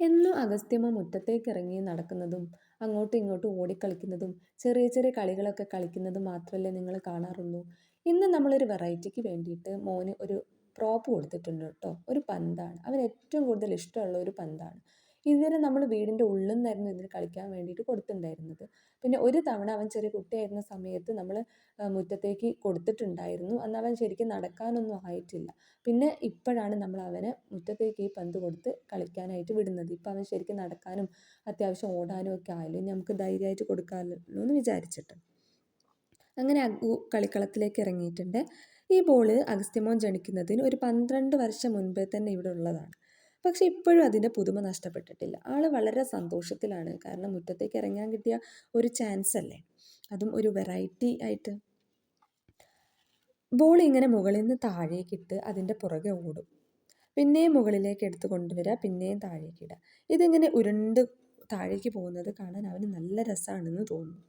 എന്നും അഗസ്ത്യമ്മ മുറ്റത്തേക്ക് ഇറങ്ങി നടക്കുന്നതും അങ്ങോട്ടും ഇങ്ങോട്ടും ഓടിക്കളിക്കുന്നതും ചെറിയ ചെറിയ കളികളൊക്കെ കളിക്കുന്നതും മാത്രമല്ലേ നിങ്ങൾ കാണാറുള്ളൂ. ഇന്ന് നമ്മളൊരു വെറൈറ്റിക്ക് വേണ്ടിയിട്ട് മോന് ഒരു പ്രോപ്പ് കൊടുത്തിട്ടുണ്ട് കേട്ടോ. ഒരു പന്താണ്. അവൻ ഏറ്റവും കൂടുതൽ ഇഷ്ടമുള്ള ഒരു പന്താണ്. ഇതുവരെ നമ്മൾ വീടിന്റെ ഉള്ളിൽ നിന്നായിരുന്നു ഇതിന് കളിക്കാൻ വേണ്ടിയിട്ട് കൊടുത്തിട്ടുണ്ടായിരുന്നത് പിന്നെ ഒരു തവണ അവൻ ചെറിയ കുട്ടിയായിരുന്ന സമയത്ത് നമ്മൾ മുറ്റത്തേക്ക് കൊടുത്തിട്ടുണ്ടായിരുന്നു. അന്ന് അവൻ ശരിക്കും നടക്കാനൊന്നും ആയിട്ടില്ല. പിന്നെ ഇപ്പോഴാണ് നമ്മൾ അവനെ മുറ്റത്തേക്ക് ഈ പന്ത് കൊടുത്ത് കളിക്കാനായിട്ട് വിടുന്നത്. ഇപ്പോൾ അവൻ ശരിക്കും നടക്കാനും അത്യാവശ്യം ഓടാനും ഒക്കെ ആയാലും നമുക്ക് ധൈര്യമായിട്ട് കൊടുക്കാമല്ലോ എന്ന് വിചാരിച്ചിട്ട്. അങ്ങനെ അഗു കളിക്കളത്തിലേക്ക് ഇറങ്ങിയിട്ടുണ്ട്. ഈ ബോൾ അഗസ്ത്യമോൻ ജനിക്കുന്നതിന് ഒരു പന്ത്രണ്ട് വർഷം മുൻപേ തന്നെ ഇവിടെ ഉള്ളതാണ്. പക്ഷെ ഇപ്പോഴും അതിന്റെ പുതുമ നഷ്ടപ്പെട്ടിട്ടില്ല. ആൾ വളരെ സന്തോഷത്തിലാണ്. കാരണം മുറ്റത്തേക്ക് ഇറങ്ങാൻ കിട്ടിയ ഒരു ചാൻസ് അല്ലേ? അതും ഒരു വെറൈറ്റി ആയിട്ട്. ബോൾ ഇങ്ങനെ മുകളിൽ നിന്ന് താഴേക്കിട്ട് അതിന്റെ പുറകെ ഓടും. പിന്നെയും മുകളിലേക്ക് എടുത്ത് കൊണ്ടുവരിക പിന്നെയും താഴേക്ക് ഇടുക ഇതിങ്ങനെ ഉരുണ്ട് താഴേക്ക് പോകുന്നത് കാണാൻ അവന് നല്ല രസമാണെന്ന് തോന്നുന്നു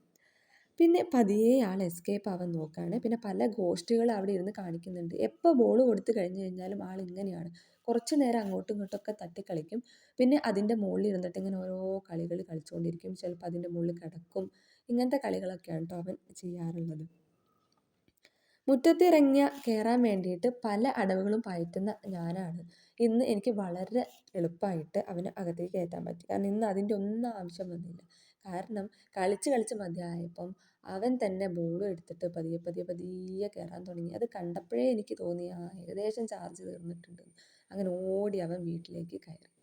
പിന്നെ പതിയെ ആൾ എസ്കേപ്പ് ആവാൻ നോക്കുകയാണ് പിന്നെ പല ഗോഷ്ടികൾ അവിടെ ഇരുന്ന് കാണിക്കുന്നുണ്ട്. എപ്പോൾ ബോൾ കൊടുത്തു കഴിഞ്ഞു കഴിഞ്ഞാലും ആൾ ഇങ്ങനെയാണ്. കുറച്ച് നേരം അങ്ങോട്ടും തട്ടി കളിക്കും. പിന്നെ അതിന്റെ മുകളിൽ ഇരുന്നിട്ട് ഇങ്ങനെ ഓരോ കളികൾ കളിച്ചുകൊണ്ടിരിക്കും. ചിലപ്പോൾ അതിന്റെ മുകളിൽ കിടക്കും. ഇങ്ങനത്തെ കളികളൊക്കെയാണ് കേട്ടോ അവൻ ചെയ്യാറുള്ളത്. മുറ്റത്തിറങ്ങിയ കയറാൻ വേണ്ടിയിട്ട് പല അടവുകളും പയറ്റുന്ന ഞാനാണ്. ഇന്ന് എനിക്ക് വളരെ എളുപ്പമായിട്ട് അവനെ അകത്തേക്ക് കയറ്റാൻ പറ്റി. കാരണം ഇന്ന് അതിന്റെ ഒന്നും ആവശ്യം വന്നില്ല. കാരണം കളിച്ച് കളിച്ച് മതിയായപ്പം അവൻ തന്നെ ബോളും എടുത്തിട്ട് പതിയെ പതിയെ പതിയെ കയറാൻ തുടങ്ങി. അത് കണ്ടപ്പോഴേ എനിക്ക് തോന്നി ആ ഏകദേശം ചാർജ് തീർന്നിട്ടുണ്ട് അങ്ങനെ ഓടി അവൻ വീട്ടിലേക്ക് കയറി.